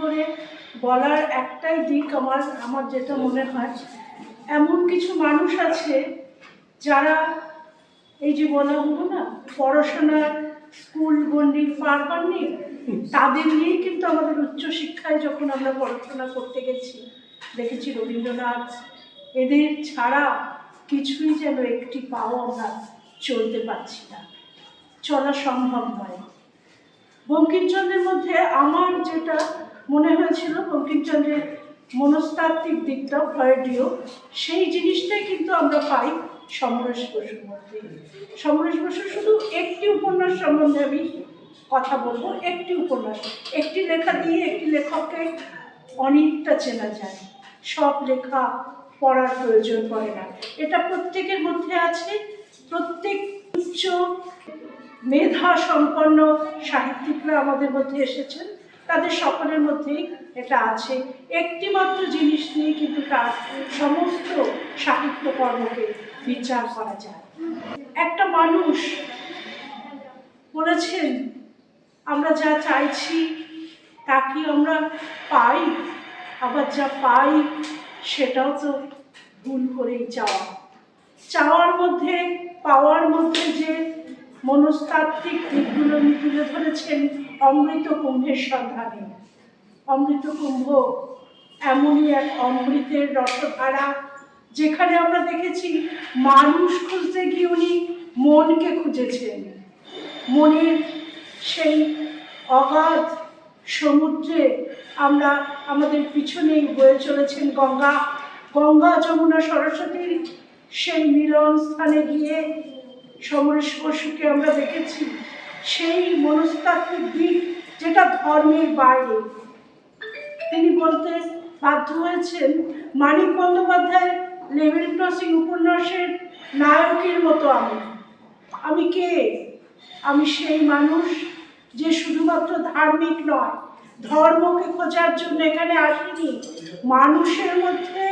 করে বলার একটাই দিক আমার আমার যেটা মনে হয়। এমন কিছু মানুষ আছে যারা এই যে বলা হলো না, পড়াশোনার স্কুল গন্ডি পার পাননি তাদের নিয়েই কিন্তু আমাদের উচ্চশিক্ষায় যখন আমরা পড়াশোনা করতে গেছি, দেখেছি রবীন্দ্রনাথ, এদের ছাড়া কিছুই যেন একটি পাও আমরা চলতে পারছি না। চলা সম্ভব নয়। বঙ্কিমচন্দ্রের মধ্যে আমার যেটা মনে হয়েছিল, বঙ্কিমচন্দ্রের মনস্তাত্ত্বিক দিকটা ফ্রয়েডীয় সেই জিনিসটাই কিন্তু আমরা পাই সমরেশ বসুর মধ্যে। সমরেশ বসু শুধু একটি উপন্যাস সম্বন্ধে আমি কথা বলব, একটি উপন্যাস। একটি লেখা দিয়ে একটি লেখককে অনেকটা চেনা যায়। সব লেখা পড়ার প্রয়োজন পড়ে না। এটা প্রত্যেকের মধ্যে আছে, প্রত্যেক উচ্চ মেধা সম্পন্ন সাহিত্যিকরা আমাদের মধ্যে এসেছেন। তাদের সকলের মধ্যেই এটা আছে। একটি মাত্র জিনিস নিয়ে কিন্তু তার সমস্ত সাহিত্যকর্মকে বিচার করা যায়। একটা মানুষ বলেছেন, আমরা যা চাইছি, তা কি আমরা পাই? আবার যা পাই, সেটাও তো ভুল করেই চাওয়া। চাওয়ার মধ্যে, পাওয়ার মধ্যে যে মনস্তাত্ত্বিক দিকগুলো তুলে ধরেছেন অমৃত কুম্ভের সন্ধানে। অমৃত কুম্ভ এমনই এক অমৃতের রসধারা, যেখানে আমরা দেখেছি মানুষ খুঁজতে গিয়ে উনি মনকে খুঁজেছেন। মনের সেই অগাধ সমুদ্রে আমরা, আমাদের পিছনেই বয়ে চলেছেন গঙ্গা। গঙ্গা, যমুনা, সরস্বতীর সেই মিলন স্থানে গিয়ে সমরেশ বসুকে আমরা দেখেছি, সেই মনস্তাত্ত্বিক দিক যেটা ধর্মের বাইরে। তিনি বলতে বাধ্য হয়েছেন মানিক বন্দ্যোপাধ্যায়ের লেভেল ক্রসিং উপন্যাসের নায়কের মতো আমি। আমি কে? আমি সেই মানুষ যে শুধুমাত্র ধার্মিক নয়, ধর্মকে খোঁজার জন্য এখানে আসিনি, মানুষের মধ্যে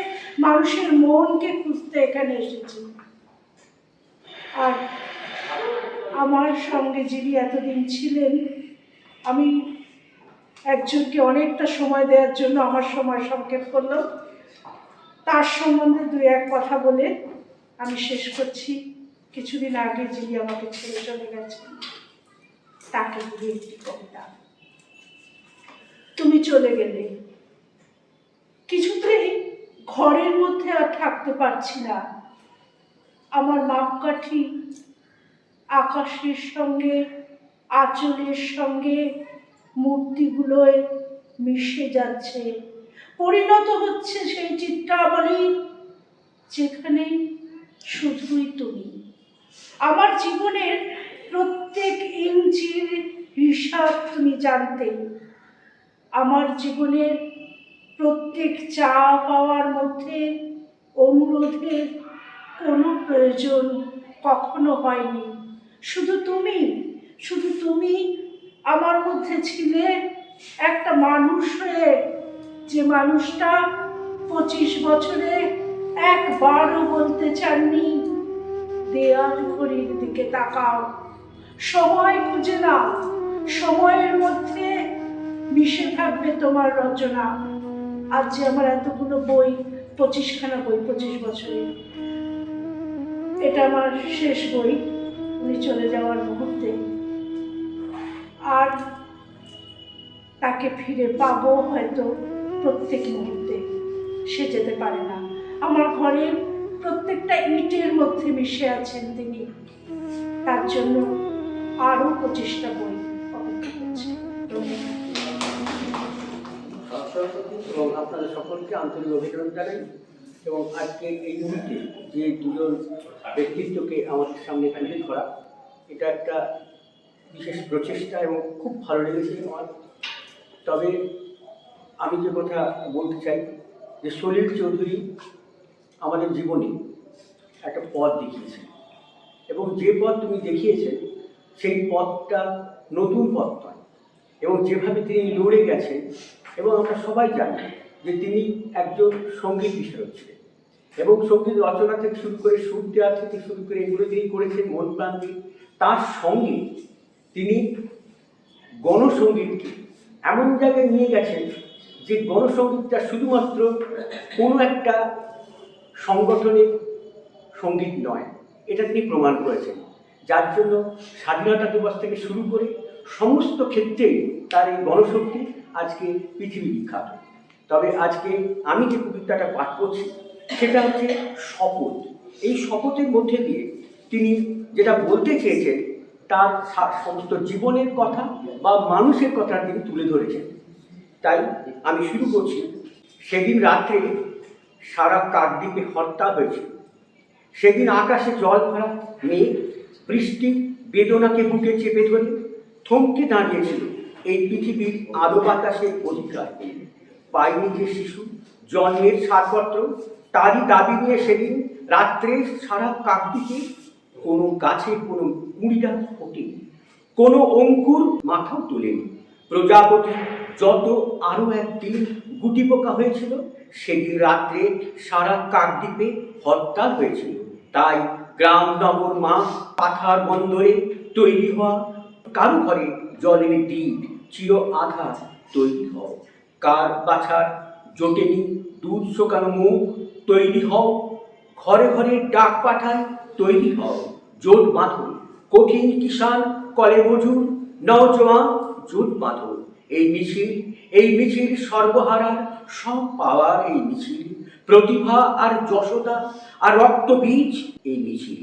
মানুষের মনকে খুঁজতে এখানে এসেছি। আর আমার সঙ্গে যিনি এতদিন ছিলেন, আমি একজনকে অনেকটা সময় দেওয়ার জন্য আমার সময় সংক্ষেপ করলাম। তার সম্বন্ধে দু এক কথা বলে আমি শেষ করছি। কিছুদিন আগে যিনি আমাকে ছেড়ে চলে গেছেন, তাকে দিয়ে একটি কবিতা। তুমি চলে গেলে। কিছুতেই ঘরের মধ্যে আর থাকতে পারছি না। আমার মাপকাঠি আকাশের সঙ্গে, আঁচলের সঙ্গে মূর্তিগুলোয় মিশে যাচ্ছে। পরিণত হচ্ছে সেই চিত্রাবলী যেখানে শুধুই তুমি। আমার জীবনের প্রত্যেক ইঞ্চির হিসাব তুমি জানতে। আমার জীবনের প্রত্যেক চা পাওয়ার মধ্যে অনুরোধের কোনো প্রয়োজন কখনো হয়নি। শুধু তুমি শুধু তুমি আমার মধ্যে ছিলে একটা মানুষ হয়ে। যে মানুষটা পঁচিশ বছরে একবারও বলতে চাননি, দেয়াল ঘড়ির দিকে তাকাও, সময় খুঁজে নাও, সময়ের মধ্যে মিশে থাকবে তোমার রচনা। আজ যে আমার এতগুলো বই, পঁচিশখানা বই, পঁচিশ বছরে এটা আমার শেষ বই। উনি চলে যাওয়ার মুহূর্তে আর তাকে ফিরে পাবো হয়তো প্রত্যেক মুহূর্তে। সে যেতে পারে না। আমার ঘরের প্রত্যেকটা ইটের মধ্যে মিশে আছেন তিনি। তার জন্য আরও প্রচেষ্টা বই অপেক্ষা আপনাদের সকলকে আন্তরিক অভিনন্দন জানাই। এবং আজকে এই মুহূর্তে যে দুজন ব্যক্তিত্বকে আমাদের সামনে তুলে ধরা এটা একটা বিশেষ প্রচেষ্টা এবং খুব ভালো লেগেছে আমার। তবে আমি যে কথা বলতে চাই, যে সলিল চৌধুরী আমাদের জীবনে একটা পথ দেখিয়েছেন এবং যে পথ তুমি দেখিয়েছেন সেই পথটা নতুন পথ নয় এবং যেভাবে তিনি লড়ে গেছেন এবং আমরা সবাই জানি যে তিনি একজন সংগীত বিষয়ক ছিলেন। এবং সংগীত রচনা থেকে শুরু করে সুর দেওয়া থেকে শুরু করে এগুলো তিনি করেছেন মন প্রাণ তার সঙ্গে তিনি গণসঙ্গীতকে এমন জায়গায় নিয়ে গেছেন যে গণসঙ্গীতটা শুধুমাত্র কোনো একটা সংগঠনের সংগীত নয়। এটা তিনি প্রমাণ করেছেন। যার জন্য স্বাধীনতা দিবস থেকে শুরু করে সমস্ত ক্ষেত্রেই তার এই গণশক্তি আজকে পৃথিবী বিখ্যাত। তবে আজকে আমি যে কবিতাটা পাঠ করছি সেটা হচ্ছে শপথ। এই শপথের মধ্যে দিয়ে তিনি যেটা বলতে চেয়েছেন, তার সমস্ত জীবনের কথা বা মানুষের কথা তিনি তুলে ধরেছেন। তাই আমি শুরু করছি। সেদিন রাত্রে সারা কাকদ্বীপে হরতাল হয়েছে। সেদিন আকাশে জল ভরা, মেঘ, বৃষ্টি, বেদনাকে বুকে চেপে ধরে থমকে দাঁড়িয়েছিল এই পৃথিবীর আলো বাতাসের অধিকার। পায়নি যে শিশু, জন্মের ছাড়পত্র তারই দাবি নিয়ে সেদিন রাত্রে সারা কাকদ্বীপে কোনো গাছে কোনো কুড়িটা ফোটেনি। কোনো অঙ্কুর মাথাও তোলেনি। প্রজাপতি যত আরও একদিন গুটি পোকা হয়েছিল, সেদিন রাত্রে সারা কাকদ্বীপে হরতাল হয়েছিল। তাই গ্রাম নগর মা পাথার বন্দরে তৈরি হওয়া কারও ঘরে জলের দ্বীপ চির আঘাত তৈরি হও। কার বাছার জোটেনি দুধ শোকানো মুখ তৈরি হও। ঘরে ঘরে ডাক পাঠায়, তৈরি হও। জোট বাঁধো। কঠিন কিষান কলে মজুর, নওজোয়ান জোট বাঁধো। এই মিছিল এই মিছিল সর্বহারার, সব পাওয়ার এই মিছিল। প্রতিভা আর যশোদা আর রক্তবীজ এই মিছিল।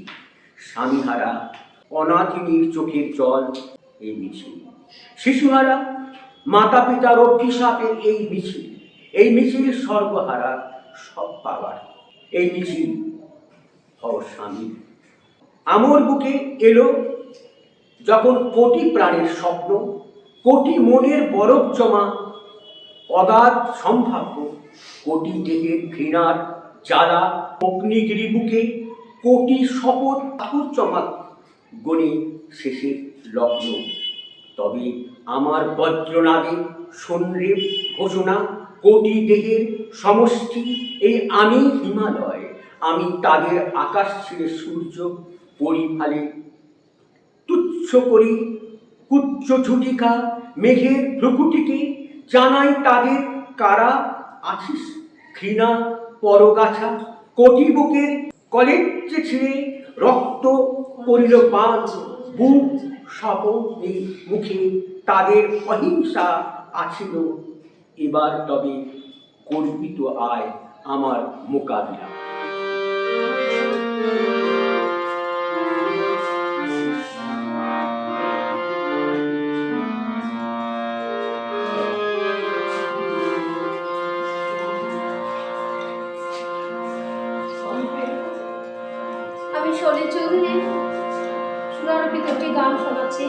স্বামীহারা, অনাথিনীর চোখের জল এই মিছিল। শিশুহারা মাতা পিতার অভিশাপের এই মিছিল। এই মিছিল সর্বহারা সব পাওয়ার। এই মিছিল হও স্বামী। আমর বুকে এলো যখন কোটি প্রাণের স্বপ্ন, কোটি মনের বরফ জমা, অগাধ সম্ভাব্য কোটি দেহের ঘৃণার জ্বালা, অগ্নিগিরি বুকে কোটি শপথ পাথর চমাক গণে শেষের লগ্ন। তবে আমার বজ্রনাদে সন্ধ্যে ঘোষণা কোটি দেহের সমষ্টি, এই আমি হিমালয়। আমি তাদের আকাশ ছিঁড়ে সূর্য পরিফালে। তুচ্ছ করি কুচ্চ ঝুটিকা, মেঘের ভ্রুকুটিকে জানাই তাদের কারা আছিস? ঘৃণা পরগাছা, কোটি বুকের কলেজে ছিঁড়ে রক্ত করিল পাঁচ বুক স্বপনে মুখে। তাদের অহিংসা আছিল এবার তবে কল্পিত আয় আমার মোকাবিলা। আমি শরীর চৌধুরীর সুরারোপিত একটি গান শোনাচ্ছি।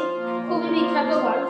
খুবই বিখ্যাত গান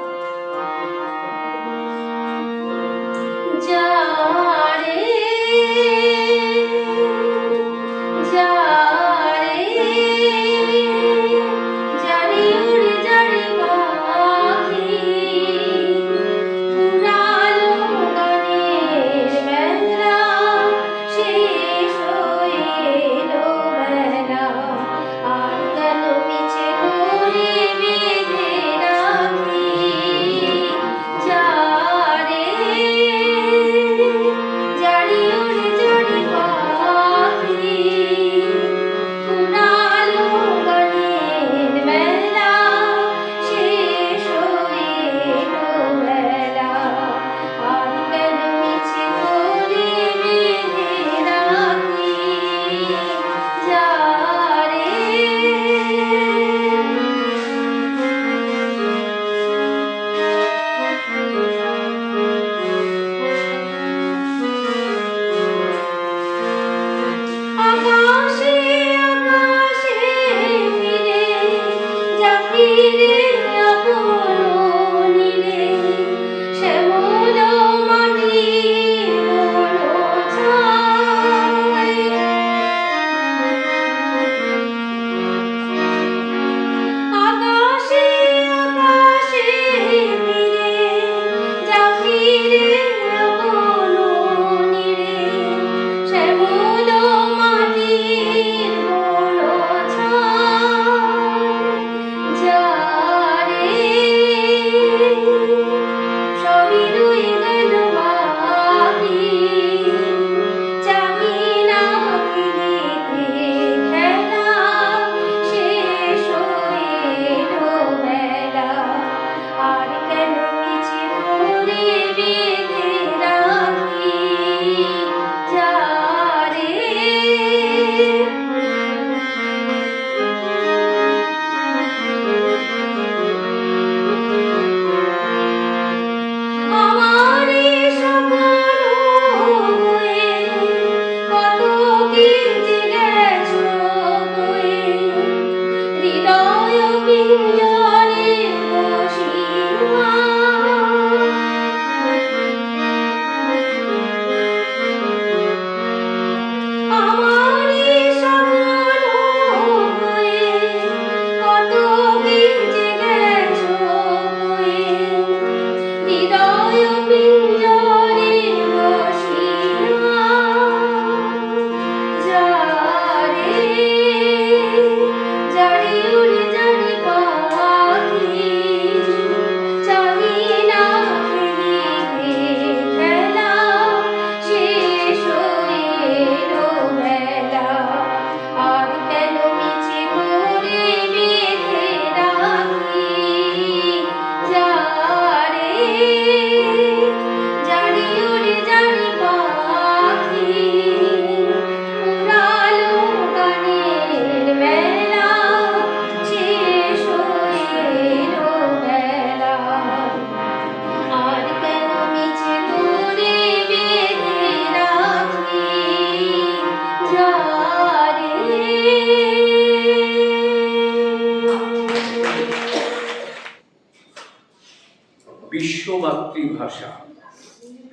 মাতৃভাষা।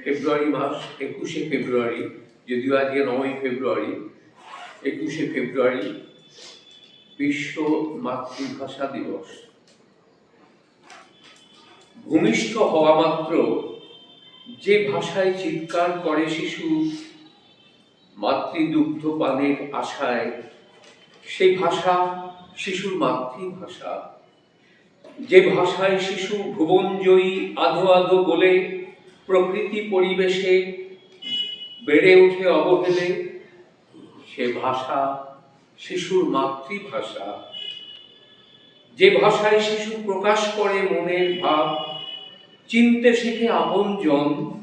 ফেব্রুয়ারি মাস, একুশে ফেব্রুয়ারি, যদিও আজকে নয় ফেব্রুয়ারি, একুশে ফেব্রুয়ারি, বিশ্ব মাতৃভাষা দিবস। ভূমিষ্ঠ হওয়া মাত্র যে ভাষায় চিৎকার করে শিশু, মাতৃদুগ্ধ পানের আশায়, সেই ভাষা শিশুর মাতৃভাষা যে ভাষায় শিশু ভুবনজয়ী আধো আধো বলে প্রকৃতি পরিবেশে বেড়ে ওঠে অবহেলে, সে ভাষা শিশুর মাতৃভাষা। যে ভাষায় শিশু প্রকাশ করে মনের ভাব, চিনতে শেখে আপনজন,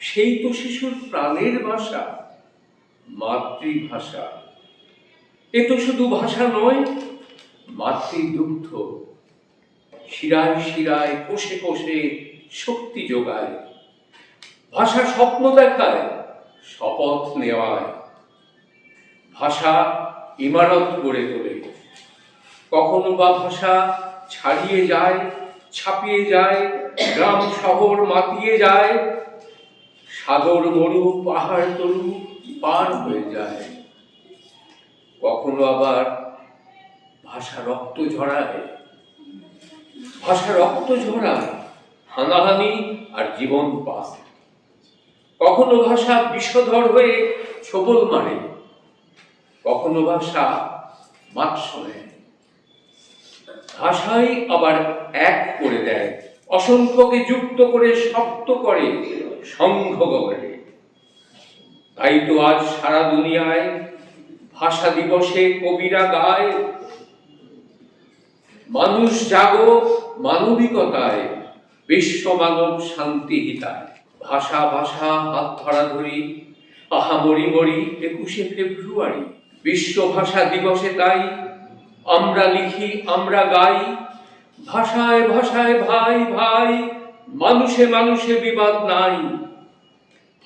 সেই তো শিশুর প্রাণের ভাষা, মাতৃভাষা। এ তো শুধু ভাষা নয়, মাতৃদুগ্ধ। শিরায় শিরায়, কোষে কোষে শক্তি যোগায়। ভাষা স্বপ্ন দেখায়, শপথ নেওয়ায়। ভাষা ইমারত গড়ে তোলে। কখনো বা ভাষা ছাড়িয়ে যায়, ছাপিয়ে যায়, গ্রাম, শহর মাতিয়ে যায়। সাগর, মরু, পাহাড়, তরু পার হয়ে যায়। কখনো আবার ভাষা রক্ত ঝরায়। ভাষা রক্ত ঝরায় হানাহানি আর জীবন পায় কখনো ভাষা বিষধর হয়ে ছবল মারে, কখনো ভাষা মাৎস নেয় ভাষাই আবার এক করে দেয়, অসংখ্যকে যুক্ত করে শক্ত করে সংঘ গড়ে। তাই তো আজ সারা দুনিয়ায় ভাষা দিবসে কবিরা গায়। মানুষ জাগো মানবিকতায় বিশ্ব মানব শান্তি হিতায় ভাষা ভাষা, হাত ধরা ধরি। আহা, মরি মরি, একুশে ফেব্রুয়ারি। বিশ্ব ভাষা দিবসে তাই আমরা লিখি, আমরা গাই। ভাষায় ভাষায় ভাই ভাই, মানুষে মানুষে বিবাদ নাই।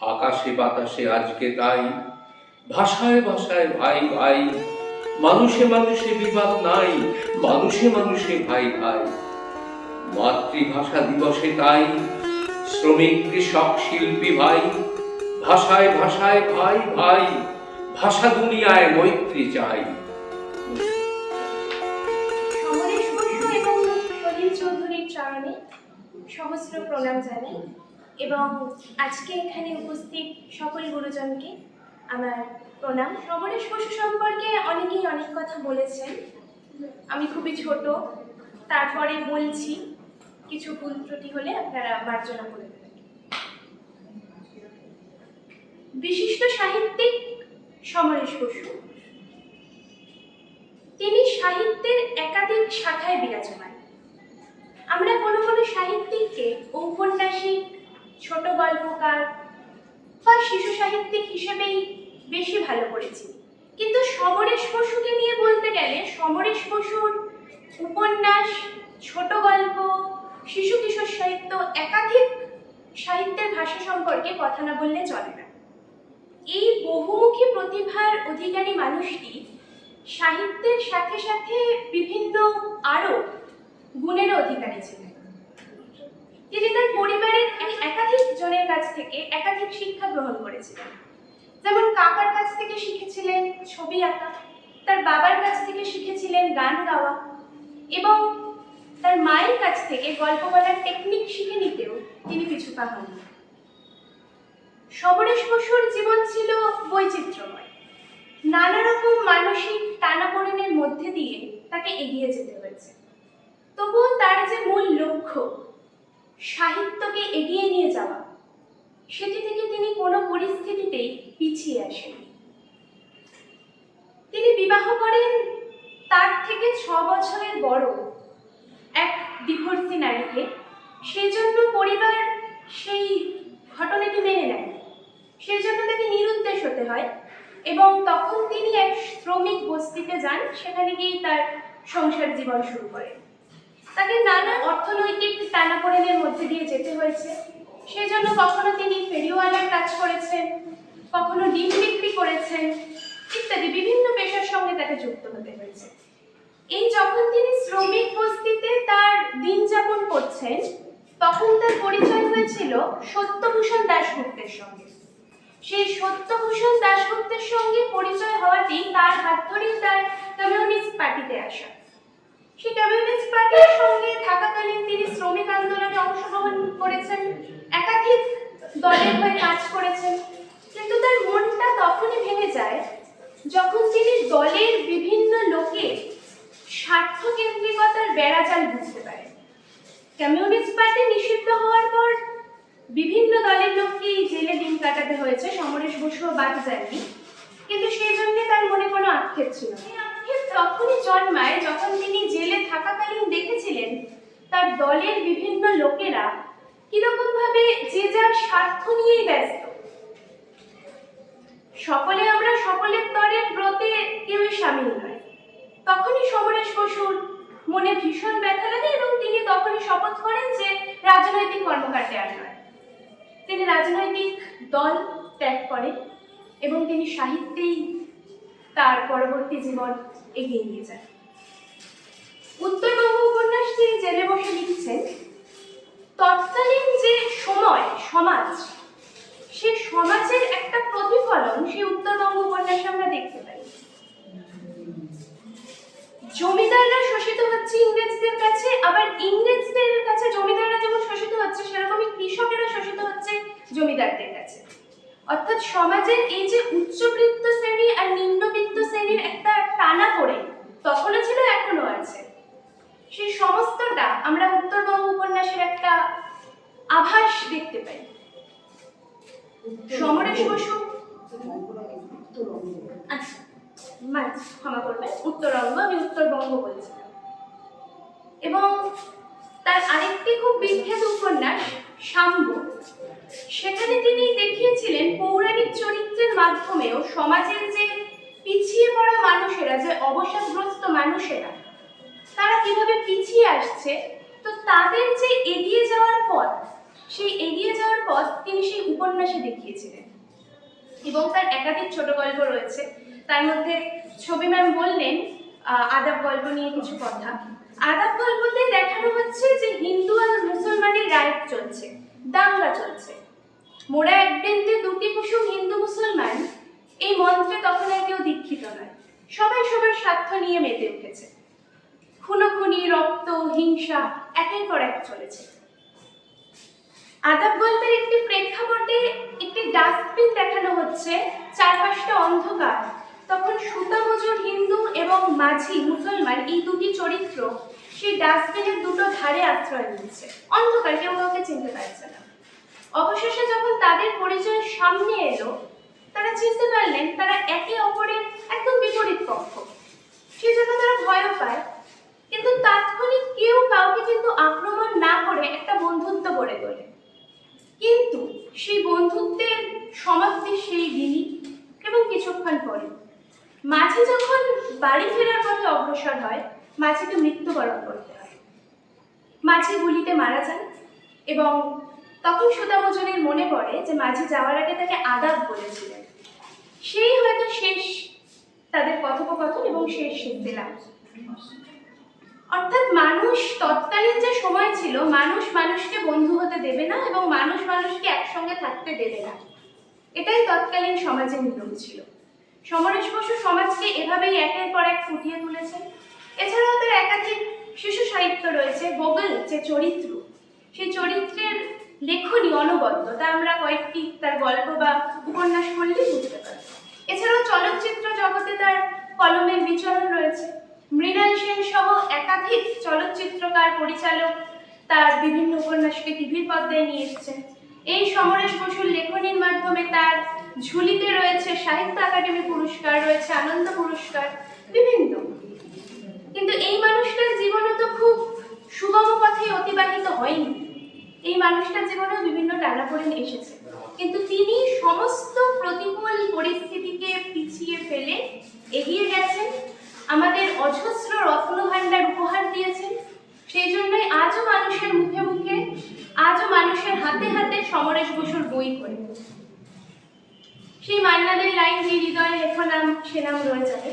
আকাশে বাতাসে আজকে তাই। ভাষায় ভাষায় ভাই ভাই, মানুষে মানুষে বিবাদ নাই। মানুষে মানুষে ভাই ভাই। মাতৃভাষা দিবসে তাই, শ্রমিক, কৃষক, শিল্পী ভাই, ভাষায় ভাষায় ভাই ভাই, ভাষা দুনিয়ায় মৈত্রী চাই। সহস্র প্রণাম জানাই। এবং আজকে এখানে উপস্থিত সকল গুরুজনকে আমার প্রণাম। সমরেশ বসু সম্পর্কে অনেকেই অনেক কথা বলেছেন। আমি খুবই ছোট, তারপরে বলছি। কিছু ভুল ত্রুটি হলে আপনারা মার্জনা করে দেবেন। বিশিষ্ট সাহিত্যিক সমরেশ বসু, তিনি সাহিত্যের একাধিক শাখায় বিরাজমান। আমরা কোনো কোনো সাহিত্যিককে ঔপন্যাসিক, ছোট গল্পকার বা শিশু সাহিত্যিক হিসেবেই বেশি ভালো করেছি। কিন্তু সমরেশ বসুকে নিয়ে বলতে গেলে সমরেশ বসুর উপন্যাস, ছোট গল্প শিশু কিশোর সাহিত্য একাধিক সাহিত্যের ভাষা সম্পর্কে কথা না বললে চলে না। এই বহুমুখী প্রতিভার অধিকারী মানুষটি সাহিত্যের সাথে সাথে বিভিন্ন আরও গুণেরও অধিকারী ছিলেন। তিনি তার পরিবারের এক- একাধিক জনের কাছ থেকে একাধিক শিক্ষা গ্রহণ করেছিলেন। যেমন কাকার কাছ থেকে শিখেছিলেন ছবি আঁকা, তার বাবার কাছ থেকে শিখেছিলেন গান গাওয়া এবং তার মায়ের কাছ থেকে গল্প বলার টেকনিক শিখে নিতেও তিনি পিছুপা হননি সমরেশ বসুর জীবন ছিল বৈচিত্র্যময়। নানা রকম মানসিক টানাপোড়েনের মধ্যে দিয়ে তাকে এগিয়ে যেতে হয়েছে। তবুও তার যে মূল লক্ষ্য, সাহিত্যকে এগিয়ে নিয়ে যাওয়া, সেটি থেকে তিনি কোনো পরিস্থিতিতেই পিছিয়ে আসেননি। তিনি বিবাহ করেন তার থেকে ছ বছরের বড় ডিভোর্সি নারীকে সেই জন্য পরিবার সেই ঘটনাটি মেনে নেয়। সেই জন্য তাকে নিরুদ্দেশ হতে হয় এবং তখন তিনি এক শ্রমিক বস্তিতে যান, সেখানে গিয়েই তার সংসার জীবন শুরু করেন। তাকে নানা অর্থনৈতিক টানাপোড়েনের মধ্যে দিয়ে যেতে হয়েছে। সেজন্য কখনো তিনি ফেরিওয়ালার কাজ করেছেন, কখনো ডিম বিক্রি করেছেন ইত্যাদি বিভিন্ন পেশার সঙ্গে তাকে যুক্ত হতে হয়েছে। এই যখন তিনি শ্রমিক বস্তিতে তার দিন যাপন করছেন, তখন তার পরিচয় হয়েছিল সত্যভূষণ দাশগুপ্তের সঙ্গে। সেই সত্যভূষণ দাশগুপ্তের সঙ্গে পরিচয় হওয়াতেই তার হাত ধরেই তার কমিউনিস্ট পার্টিতে আসা। সেই কমিউনিস্ট পার্টির সঙ্গে থাকাকালীন তিনি শ্রমিক আন্দোলনে অংশগ্রহণ করেছেন, একাধিক দলের হয়ে কাজ করেছেন। কিন্তু তার মনটা তখনই ভেঙে যায় যখন তিনি দলের বিভিন্ন লোকের স্বার্থকেন্দ্রিকতার বেড়াজাল বুঝতে পারে। কমিউনিস্ট পার্টি নিষিদ্ধ হওয়ার পর বিভিন্ন দলের লোককেই জেলে দিন কাটাতে হয়েছে, সমরেশ বসু বাদ যায়নি কিন্তু সেই জন্য তার মনে কোনো আক্ষেপ ছিল আক্ষেপ তখনই জন্মায় যখন তিনি জেলে থাকাকালীন দেখেছিলেন তার দলের বিভিন্ন লোকেরা কীরকম ভাবে যে যার স্বার্থ নিয়েই ব্যস্ত। সকলে আমরা সকলের তরের ব্রতে কেউই সামিল নয়। তখনই সমরেশ বসুর মনে ভীষণ ব্যথা লাগে এবং তিনি তখনই শপথ করেন যে রাজনৈতিক কর্মকাণ্ডে আর নয় তিনি রাজনৈতিক দল ত্যাগ করেন এবং তিনি সাহিত্যেই তার পরবর্তী জীবন এগিয়ে নিয়ে যান। উত্তরবঙ্গ উপন্যাস তিনি জেলে বসে লিখছেন তৎকালীন খুব বিখ্যাত উপন্যাস শাম্ব সেখানে তিনি দেখিয়েছিলেন পৌরাণিক চরিত্রের মাধ্যমেও সমাজের যে পিছিয়ে পড়া মানুষেরা, যে অবসাদগ্রস্ত মানুষেরা, তারা কীভাবে পিছিয়ে আসছে, তো তাদের যে এগিয়ে যাওয়ার পথ, সেই এগিয়ে যাওয়ার পথ তিনি সেই উপন্যাসে দেখিয়েছিলেন। এবং তার একাধিক ছোট গল্প রয়েছে। তার মধ্যে ছবি ম্যাম বললেন আদাব গল্প নিয়ে কিছু কথা। আদাব গল্পতে দেখানো হচ্ছে যে হিন্দু আর মুসলমানের রাইট চলছে, দাঙ্গা চলছে। মোরা এক দুটি কুসুম হিন্দু মুসলমান, এই মন্ত্রে তখন আর কেউ দীক্ষিত নয়। সবাই সবার স্বার্থ নিয়ে মেতে উঠেছে। খুনোখুনি, রক্ত, হিংসা, একের পর এক চলেছে। আদাব গল্পের একটি প্রেক্ষাপটে একটি ডাস্টবিন দেখানো হচ্ছে, চারপাশটা অন্ধকার। তখন সুতা মজুর হিন্দু এবং মাঝি মুসলমান এই দুটি চরিত্র সেই ডাস্টবিনের দুটো ধারে আশ্রয় নিচ্ছে অন্ধকার কেউ কাউকে চিনতে পারছে না। অবশেষে যখন তাদের পরিচয় সামনে এলো, তারা চিনতে পারলেন তারা একে অপরের একদম বিপরীত পক্ষ। সেই জন্য তারা ভয়ও পায়, কিন্তু তাৎক্ষণিক কেউ কাউকে কিন্তু আক্রমণ না করে একটা বন্ধুত্ব গড়ে তোলে। কিন্তু সেই বন্ধুত্বের সমাপ্তি সেই দিনই এবং কিছুক্ষণ পরে। মাঝি যখন বাড়ি ফেরার পথে অগ্রসর হয়, মাঝিকে মৃত্যুবরণ করতে হয়। মাঝি গুলিতে মারা যান এবং তখন সুদামজনের মনে পড়ে যে মাঝি যাওয়ার আগে তাকে আদাব বলেছিলেন। সেই হয়তো শেষ তাদের কথোপকথন এবং শেষ সিদ্ধিলাম অর্থাৎ মানুষ তৎকালীন যে সময় ছিল, মানুষ মানুষকে বন্ধু হতে দেবে না এবং মানুষ মানুষকে একসঙ্গে থাকতে দেবে না। এটাই তৎকালীন সমাজের নিয়ম ছিল। সমরেশ বসু সমাজকে এভাবেই একের পর এক ফুটিয়ে তুলেছেন এছাড়াও তার একাধিক শিশু সাহিত্য রয়েছে, বগল, যে চরিত্র। সেই চরিত্রের লেখনী অনবদ্য, তা আমরা কয়েকটি তার গল্প বা উপন্যাস পড়লেই বুঝতে পারি। এছাড়াও চলচ্চিত্র জগতে তার কলমের বিচরণ রয়েছে। মৃণাল সেন সহ একাধিক চলচ্চিত্রকার পরিচালক তার বিভিন্ন উপন্যাসকে টিভির পর্দায় নিয়ে এসেছেন। এই সমরেশ বসুর লেখনীর মাধ্যমে তার ঝুলিতে রয়েছে সাহিত্য একাডেমি পুরস্কার, রয়েছে আনন্দ পুরস্কার, বিভিন্ন। কিন্তু এই মানুষটার জীবনে তো খুব সুগম পথে অতিবাহিত হয়নি। এই মানুষটার জীবনেও বিভিন্ন টানাপোড়েন এসেছে। কিন্তু তিনি সমস্ত প্রতিকূল পরিস্থিতিকে পিছিয়ে ফেলে এগিয়ে গেছেন, আমাদের অজস্র রত্নভাণ্ডার উপহার দিয়েছেন। সেই জন্যই আজও মানুষের মুখে মুখে, আজও মানুষের হাতে হাতে সমরেশ বসুর বই করে সেই মান্নাদের লাইন যে হৃদয়ে লেখো নাম, সে নাম রয়ে যাবে।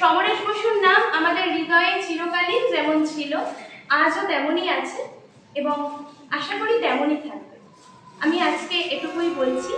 সমরেশ বসুর নাম আমাদের হৃদয়ে চিরকালীন যেমন ছিল, আজও তেমনই আছে এবং আশা করি তেমনই থাকবে। আমি আজকে এটুকুই বলছি।